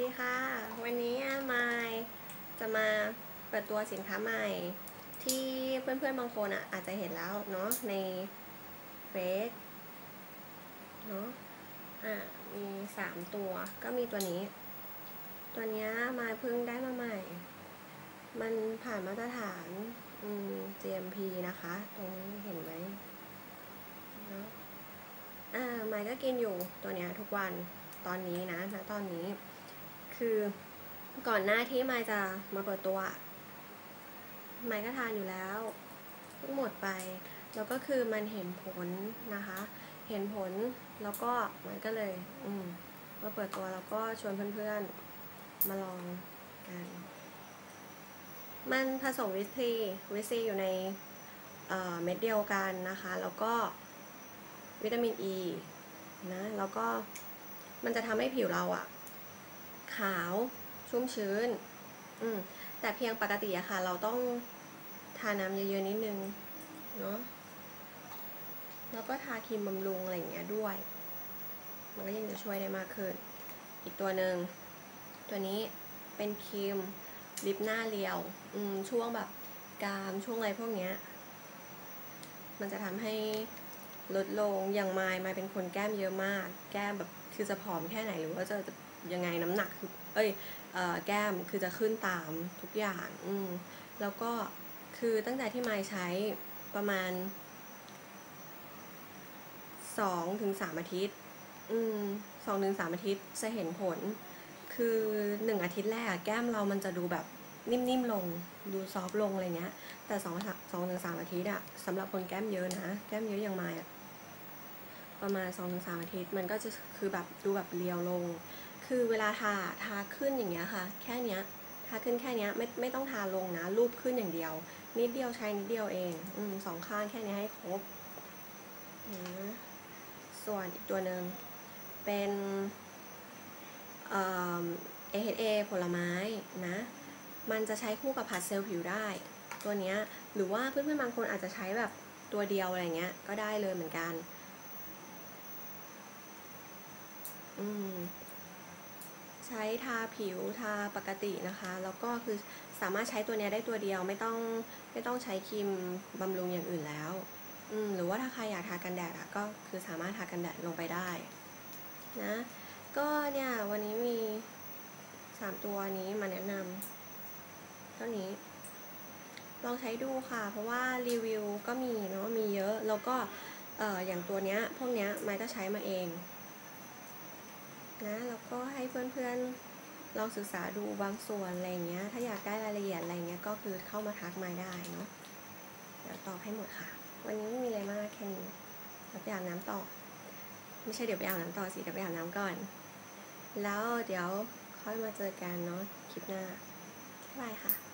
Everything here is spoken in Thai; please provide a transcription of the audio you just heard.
ดีค่ะ วันนี้มายจะมาเปิดตัวสินค้าใหม่ ที่เพื่อนๆบางคนอะอาจจะเห็นแล้วเนาะในเฟซเนาะอะมีสามตัวก็มีตัวนี้ ตัวนี้ยมายเพิ่งได้มาใหม่ มันผ่านมาตรฐานอืม GMP นะคะ ตรงนี้เห็นไหมเนาะอ่ามายก็กินอยู่ตัวเนี้ยทุกวันตอนนี้นะนะตอนนี้ คือก่อนหน้าที่มายจะมาเปิดตัวมายก็ทานอยู่แล้วเพิ่งหมดไป แล้วก็คือมันเห็นผลนะคะ เห็นผลแล้วก็มันก็เลย อืมมาเปิดตัวแล้วก็ชวนเพื่อนๆมาลองกัน มันผสมวิตซีวิตซีอยู่ในเอ่อเม็ดเดียวกันนะคะ แล้วก็วิตามินอ e, ีนะแล้วก็มันจะทำให้ผิวเราอะ ขาวชุ่มชื้น อืมแต่เพียงปกติอะค่ะ เราต้องทาน้ำเยอะๆนิดนึงเนาะแล้วก็ทาครีมบำรุงอะไรอย่างเงี้ยด้วย มันก็ยังจะช่วยได้มากขึ้น อีกตัวหนึ่ง ตัวนี้เป็นครีมลิปหน้าเรียว อืม ช่วงแบบกรามช่วงอะไรพวกเนี้ย มันจะทำให้ลดลง อย่างไมล์มายเป็นคนแก้มเยอะมาก แก้มแบบคือจะผอมแค่ไหนหรือว่าจะ ยังไงน้ำหนักคือเอ้ยเอ่อแก้มคือจะขึ้นตามทุกอย่างอืมแล้วก็คือตั้งแต่ที่ไมล์ใช้ประมาณสองถึงสามอาทิตย์ อืมสองถึงสามอาทิตย์จะเห็นผล คือหนึ่งอาทิตย์แรกอะแก้มเรามันจะดูแบบนิ่มๆลง ดูซอฟต์ลงอะไรเงี้ย แต่สองสองถึงสามอาทิตย์อะสำหรับคนแก้มเยอะนะ แก้มเยอะอย่างไมล์อะประมาณสองถึงสามอาทิตย์ มันก็จะคือแบบดูแบบเรียวลง คือเวลาทาทาขึ้นอย่างเงี้ยค่ะ แค่เนี้ยทาขึ้นแค่เนี้ยไม่ไม่ต้องทาลงนะ รูปขึ้นอย่างเดียว นิดเดียวใช้นิดเดียวเองอืมสองข้างแค่นี้ให้ครบนะส่วนอีกตัวหนึ่งเป็นเอ่อ AHA ผลไม้นะ มันจะใช้คู่กับผัดเซลล์ผิวได้ ตัวเนี้ยหรือว่าเพื่อนๆบางคนอาจจะใช้แบบตัวเดียวอะไรเงี้ยก็ได้เลยเหมือนกัน อืม ใช้ทาผิวทาปกตินะคะ แล้วก็คือสามารถใช้ตัวเนี้ยได้ตัวเดียวไม่ต้องไม่ต้องใช้ครีมบำรุงอย่างอื่นแล้วอืมหรือว่าถ้าใครอยากทากันแดดอะก็คือสามารถทากันแดดลงไปได้นะก็เนี่ยวันนี้มีสามตัวนี้มาแนะนำเท่านี้ ลองใช้ดูค่ะ เพราะว่ารีวิวก็มีเนาะมีเยอะแล้วก็เอออย่างตัวเนี้ยพวกเนี้ยไม่ก็ใช้มาเอง นะแล้วก็ให้เพื่อนๆลองศึกษาดูบางส่วนอะไรเงี้ย ถ้าอยากได้รายละเอียดอะไรเงี้ยก็คือเข้ามาทักมาได้เนาะเดี๋ยวตอบให้หมดค่ะ วันนี้ไม่มีอะไรมากแค่นี้เดี๋ยวไปอาบน้ำต่อ ไม่ใช่เดี๋ยวไปอาบน้ำต่อสิเดี๋ยวไปอาบน้ำก่อน แล้วเดี๋ยวค่อยมาเจอกันเนาะคลิปหน้าบ๊ายบายค่ะ